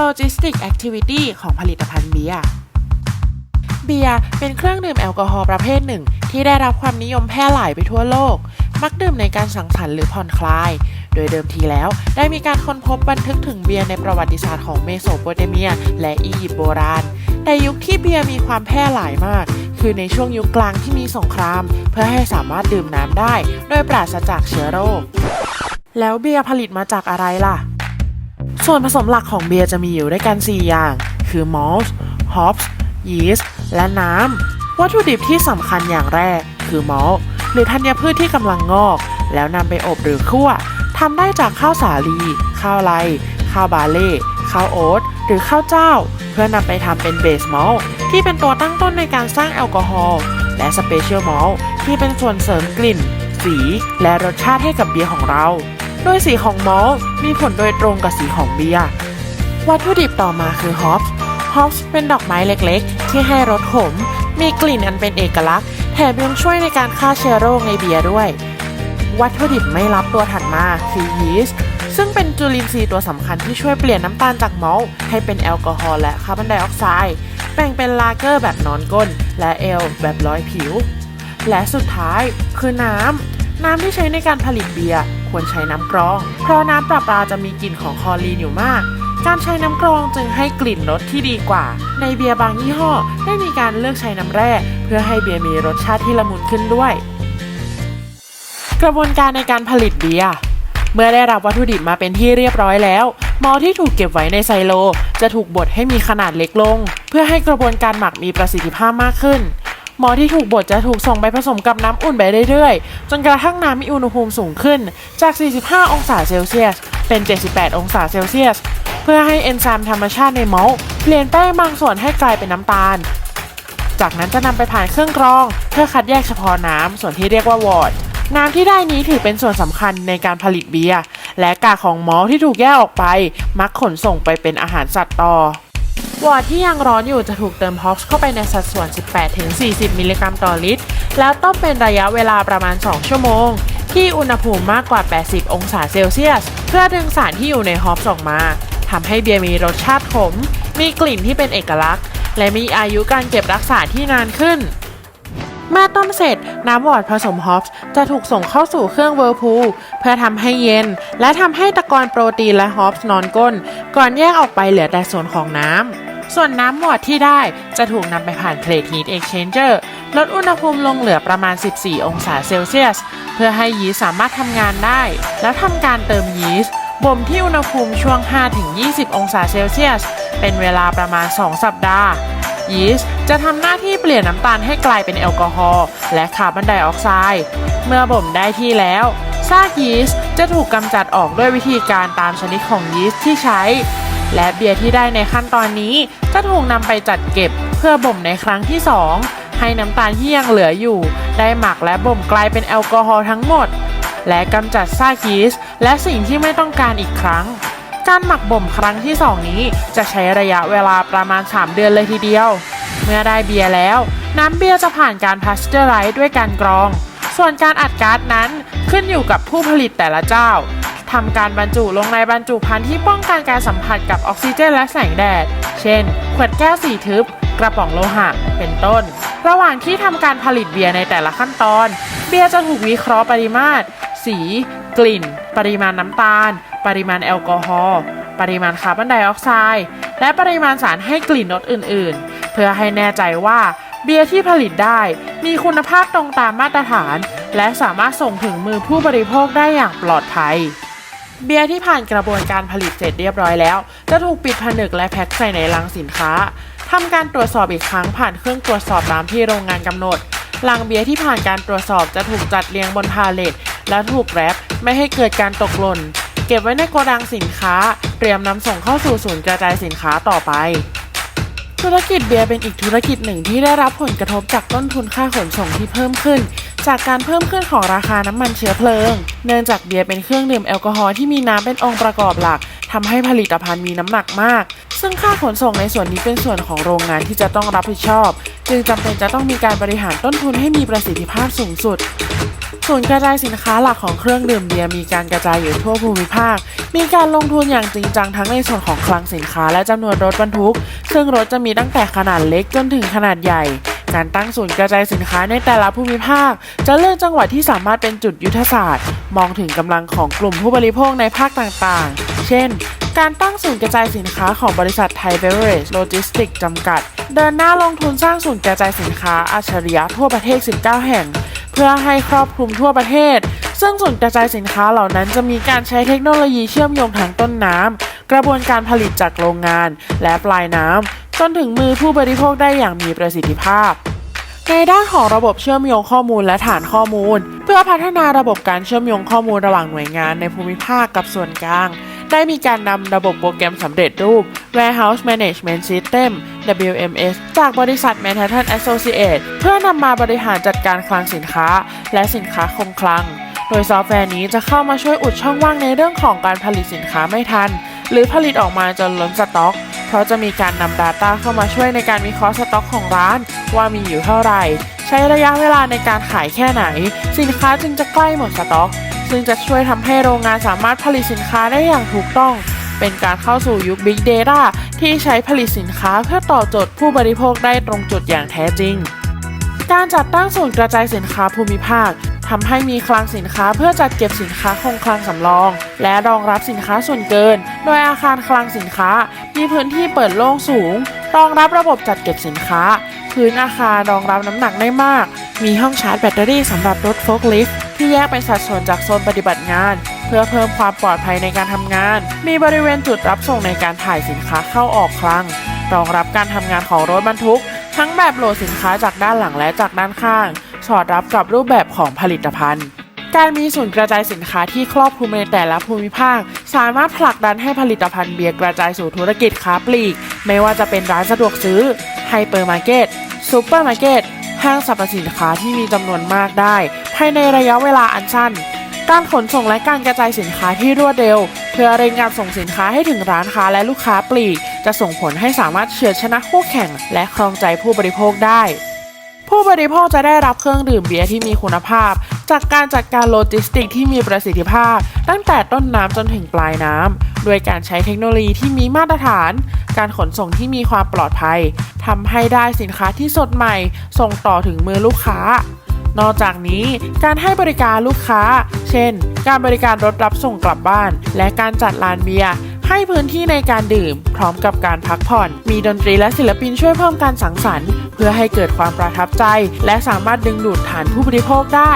Logistic Activity ของผลิตภัณฑ์เบียร์เบียร์เป็นเครื่องดื่มแอลกอฮอล์ประเภทหนึ่ง ที่ได้รับความนิยมแพร่หลายไปทั่วโลก มักดื่มในการสังสรรค์หรือผ่อนคลาย โดยเดิมทีแล้วได้มีการค้นพบบันทึกถึงเบียร์ในประวัติศาสตร์ของเมโสโปเตเมีย และอียิปต์โบราณ แต่ยุคที่เบียร์มีความแพร่หลายมาก คือในช่วงยุคกลางที่มีสงคราม เพื่อให้สามารถดื่มน้ำได้ โดยปราศจากเชื้อโรค แล้วเบียร์ผลิตมาจากอะไรล่ะ ส่วนผสมหลักของเบียร์จะมีอยู่ด้วยกัน 4 อย่าง คือมอลต์ฮอปส์ยีสต์และน้ำ วัตถุดิบที่สำคัญอย่างแรก คือมอลต์หรือธัญพืชที่กำลังงอก แล้วนำไปอบหรือคั่วทำได้จากข้าวสาลี ข้าวไร ข้าวบาเล่ ข้าวโอ๊ต หรือข้าวเจ้า เพื่อนำไปทำเป็นเบสมอลต์ที่เป็นตัวตั้งต้นในการสร้างแอลกอฮอล์ และสเปเชียลมอลต์ที่เป็นส่วนเสริมกลิ่น สี และรสชาติให้กับเบียร์ของเรา โดยสีของมอลต์มีผลโดยตรงกับสีของเบียร์วัตถุดิบต่อมาคือฮอปส์ฮอปส์เป็นดอกไม้เล็กๆ ที่ให้รสขม มีกลิ่นอันเป็นเอกลักษณ์ แถมยังช่วยในการฆ่าเชื้อโรคในเบียร์ด้วย วัตถุดิบไม่รับตัวถัดมาคือยีสต์ซึ่งเป็นจุลินทรีย์ตัวสำคัญที่ช่วยเปลี่ยนน้ำตาลจากมอลต์ให้เป็นแอลกอฮอล์และคาร์บอนไดออกไซด์แบ่งเป็นลาเกอร์แบบนอนก้น และเอลแบบร้อยผิว และสุดท้ายคือน้ำ น้ำที่ใช้ในการผลิตเบียร์ควรใช้น้ำกรอง เพราะน้ำประปาจะมีกลิ่นของคลอรีนอยู่มาก การใช้น้ำกรองจึงให้กลิ่นรสที่ดีกว่า ในเบียร์บางยี่ห้อได้มีการเลือกใช้น้ำแร่ เพื่อให้เบียร์มีรสชาติที่ละมุนขึ้นด้วย กระบวนการในการผลิตเบียร์เมื่อได้รับวัตถุดิบมาเป็นที่เรียบร้อยแล้ว มอลที่ถูกเก็บไว้ในไซโล จะถูกบดให้มีขนาดเล็กลง เพื่อให้กระบวนการหมักมีประสิทธิภาพมากขึ้น หมอที่ถูกบดจะถูกส่งไปผสมกับน้ำอุ่นไปเรื่อยๆ จนกระทั่งน้ำมีอุณหภูมิสูงขึ้นจาก 45 องศาเซลเซียส เป็น 78 องศาเซลเซียส เพื่อให้เอนไซม์ธรรมชาติในมอลเปลี่ยนแป้งบางส่วนให้กลายเป็นน้ำตาล จากนั้นจะนำไปผ่านเครื่องกรอง เพื่อคัดแยกเฉพาะน้ำส่วนที่เรียกว่าวอร์ดน้ำที่ได้นี้ถือเป็นส่วนสำคัญในการผลิตเบียร์และกากของมอลที่ถูกแยกออกไป มักขนส่งไปเป็นอาหารสัตว์ต่อ วอร์ดที่ยังร้อนอยู่จะถูกเติมฮอปส์เข้าไปในสัดส่วน 18-40 มิลลิกรัมต่อลิตร แล้วต้มเป็นระยะเวลาประมาณ 2 ชั่วโมง ที่อุณหภูมิมากกว่า 80 องศาเซลเซียส เพื่อดึงสารที่อยู่ในฮอปส์ออกมาทำให้เบียร์มีรสชาติขม มีกลิ่นที่เป็นเอกลักษณ์ และมีอายุการเก็บรักษาที่นานขึ้นเมื่อต้มเสร็จ น้ำวอดผสมฮอปส์จะถูกส่งเข้าสู่เครื่องเวอร์พูลเพื่อทำให้เย็น และทำให้ตะกอนโปรตีนและฮอปส์นอนก้น ก่อนแยกออกไปเหลือแต่ส่วนของน้ำ ส่วนน้ำวอร์ดที่ได้จะถูกนำไปผ่าน Plate Heat Exchanger ลดอุณหภูมิลงเหลือประมาณ 14 องศาเซลเซียส เพื่อให้ยีสต์สามารถทำงานได้ แล้วทำการเติมยีสต์บ่มที่อุณหภูมิช่วง 5-20 องศาเซลเซียส เป็นเวลาประมาณ 2 สัปดาห์ยีสต์จะทำหน้าที่เปลี่ยนน้ำตาลให้กลายเป็นแอลกอฮอล์และคาร์บอนไดออกไซด์ เมื่อบ่มได้ที่แล้ว ซากยีสต์จะถูกกำจัดออกด้วยวิธีการตามชนิดของยีสต์ที่ใช้ และเบียร์ที่ได้ในขั้นตอนนี้จะถูกนำไปจัดเก็บเพื่อบ่มในครั้งที่ 2 ให้น้ำตาลที่ยังเหลืออยู่ ได้หมักและบ่มกลายเป็นแอลกอฮอล์ทั้งหมด และกำจัดซากยีสต์และสิ่งที่ไม่ต้องการอีกครั้ง การหมักบ่มครั้งที่ 2 นี้จะใช้ระยะเวลาประมาณ 3 เดือนเลยทีเดียว เมื่อได้เบียร์แล้ว น้ำเบียร์จะผ่านการพาสเจอร์ไรซ์ด้วยการกรอง ส่วนการอัดก๊าซนั้นขึ้นอยู่กับผู้ผลิตแต่ละเจ้า ทำการบรรจุลงในบรรจุภัณฑ์ที่ป้องกันการสัมผัสกับออกซิเจนและแสงแดด เช่น ขวดแก้วสีทึบ กระป๋องโลหะ เป็นต้น ระหว่างที่ทำการผลิตเบียร์ในแต่ละขั้นตอน เบียร์จะถูกวิเคราะห์ปริมาตร สี กลิ่น ปริมาณน้ำตาล ปริมาณแอลกอฮอล์ ปริมาณคาร์บอนไดออกไซด์ และปริมาณสารให้กลิ่นรสอื่น ๆ เพื่อให้แน่ใจว่าเบียร์ที่ผลิตได้มีคุณภาพตรงตามมาตรฐาน และสามารถส่งถึงมือผู้บริโภคได้อย่างปลอดภัย เบียร์ที่ผ่านกระบวนการผลิตเสร็จเรียบร้อยแล้ว จะถูกปิดผนึกและแพ็คใส่ในลังสินค้าทำการตรวจสอบอีกครั้งผ่านเครื่องตรวจสอบตามที่โรงงานกำหนดลังเบียร์ที่ผ่านการตรวจสอบจะถูกจัดเรียงบนพาเลตและถูกแรปไม่ให้เกิดการตกหล่น เก็บไว้ในโกดังสินค้า เตรียมนำส่งเข้าสู่ศูนย์กระจายสินค้าต่อไป ธุรกิจเบียร์เป็นอีกธุรกิจหนึ่งที่ได้รับผลกระทบจากต้นทุนค่าขนส่งที่เพิ่มขึ้น จากการเพิ่มขึ้นของราคาน้ำมันเชื้อเพลิง เนื่องจากเบียร์เป็นเครื่องดื่มแอลกอฮอล์ที่มีน้ำเป็นองค์ประกอบหลักทำให้ผลิตภัณฑ์มีน้ำหนักมาก ซึ่งค่าขนส่งในส่วนนี้เป็นส่วนของโรงงานที่จะต้องรับผิดชอบ จึงจำเป็นจะต้องมีการบริหารต้นทุนให้มีประสิทธิภาพสูงสุดศูนย์กระจายสินค้าหลักของเครื่องดื่มเบียร์มีการกระจายอยู่ทั่วภูมิภาค มีการลงทุนอย่างจริงจังทั้งในส่วนของคลังสินค้าและจำนวนรถบรรทุก ซึ่งรถจะมีตั้งแต่ขนาดเล็กจนถึงขนาดใหญ่ การตั้งศูนย์กระจายสินค้าในแต่ละภูมิภาค จะเลือกจังหวัดที่สามารถเป็นจุดยุทธศาสตร์ มองถึงกำลังของกลุ่มผู้บริโภคในภาคต่างๆ เช่น การตั้งศูนย์กระจายสินค้าของบริษัทไทยเบเวอร์เรจโลจิสติกจำกัด เดินหน้าลงทุนสร้างศูนย์กระจายสินค้าอัจฉริยะทั่วประเทศ 19 แห่ง เพื่อให้ครอบคลุมทั่วประเทศ ซึ่งศูนย์กระจายสินค้าเหล่านั้นจะมีการใช้เทคโนโลยีเชื่อมโยงทางต้นน้ำกระบวนการผลิตจากโรงงานและปลายน้ำ จนถึงมือผู้บริโภคได้อย่างมีประสิทธิภาพ ในด้านของระบบเชื่อมโยงข้อมูลและฐานข้อมูล เพื่อพัฒนาระบบการเชื่อมโยงข้อมูลระหว่างหน่วยงานในภูมิภาคกับส่วนกลาง ได้มีการนำระบบโปรแกรมสำเร็จรูป Warehouse Management System WMS จากบริษัท Manhattan Associates เพื่อนำมาบริหารจัดการคลังสินค้า และสินค้าคงคลัง โดยซอฟต์แวร์นี้จะเข้ามาช่วยอุดช่องว่างในเรื่องของการผลิตสินค้าไม่ทัน หรือผลิตออกมาจนล้นสต็อก เพราะจะมีการนำ Data เข้ามาช่วยในการวิเคราะห์สต็อกของร้าน ว่ามีอยู่เท่าไหร่ ใช้ระยะเวลาในการขายแค่ไหน สินค้าจึงจะใกล้หมดสต็อก ซึ่งจะช่วยทำให้โรงงานสามารถผลิตสินค้าได้อย่างถูกต้อง เป็นการเข้าสู่ยุค Big Data ที่ใช้ผลิตสินค้าเพื่อตอบโจทย์ผู้บริโภคได้ตรงจุดอย่างแท้จริง การจัดตั้งศูนย์กระจายสินค้าภูมิภาค ทำให้มีคลังสินค้าเพื่อจัดเก็บสินค้าคงคลังสำรอง และรองรับสินค้าส่วนเกิน โดยอาคารคลังสินค้า มีพื้นที่เปิดโล่งสูง รองรับระบบจัดเก็บสินค้า พื้นอาคารรองรับน้ำหนักได้มาก มีห้องชาร์จแบตเตอรี่สำหรับรถโฟล์คลิฟต์ที่แยกเป็นสัดส่วนจากโซนปฏิบัติงาน เพื่อเพิ่มความปลอดภัยในการทำงาน มีบริเวณจุดรับส่งในการถ่ายสินค้าเข้าออกคลัง รองรับการทำงานของรถบรรทุก ทั้งแบบโหลดสินค้าจากด้านหลังและจากด้านข้าง สอดรับกับรูปแบบของผลิตภัณฑ์ การมีศูนย์กระจายสินค้าที่ครอบคลุมในแต่ละภูมิภาค สามารถผลักดันให้ผลิตภัณฑ์เบียร์กระจายสู่ธุรกิจค้าปลีก ไม่ว่าจะเป็นร้านสะดวกซื้อไฮเปอร์มาร์เก็ตซูเปอร์มาร์เก็ตห้างสรรพสินค้าที่มีจำนวนมากได้ ภายในระยะเวลาอันสั้น การขนส่งและการกระจายสินค้าที่รวดเร็ว เพื่อเร่งการส่งสินค้าให้ถึงร้านค้าและลูกค้าปลีก จะส่งผลให้สามารถเฉือนชนะคู่แข่ง และครองใจผู้บริโภคได้ ผู้บริโภคจะได้รับเครื่องดื่มเบียร์ที่มีคุณภาพ จากการจัดการโลจิสติกที่มีประสิทธิภาพ ตั้งแต่ต้นน้ำจนถึงปลายน้ำโดยการใช้เทคโนโลยีที่มีมาตรฐาน การขนส่งที่มีความปลอดภัยทำให้ได้สินค้าที่สดใหม่ ส่งต่อถึงมือลูกค้า นอกจากนี้การให้บริการลูกค้า เช่น การบริการรถรับส่งกลับบ้าน และการจัดลานเบียร์ ให้พื้นที่ในการดื่ม พร้อมกับการพักผ่อน มีดนตรีและศิลปินช่วยเพิ่มการสังสรรค์ เพื่อให้เกิดความประทับใจ และสามารถดึงดูดฐานผู้บริโภคได้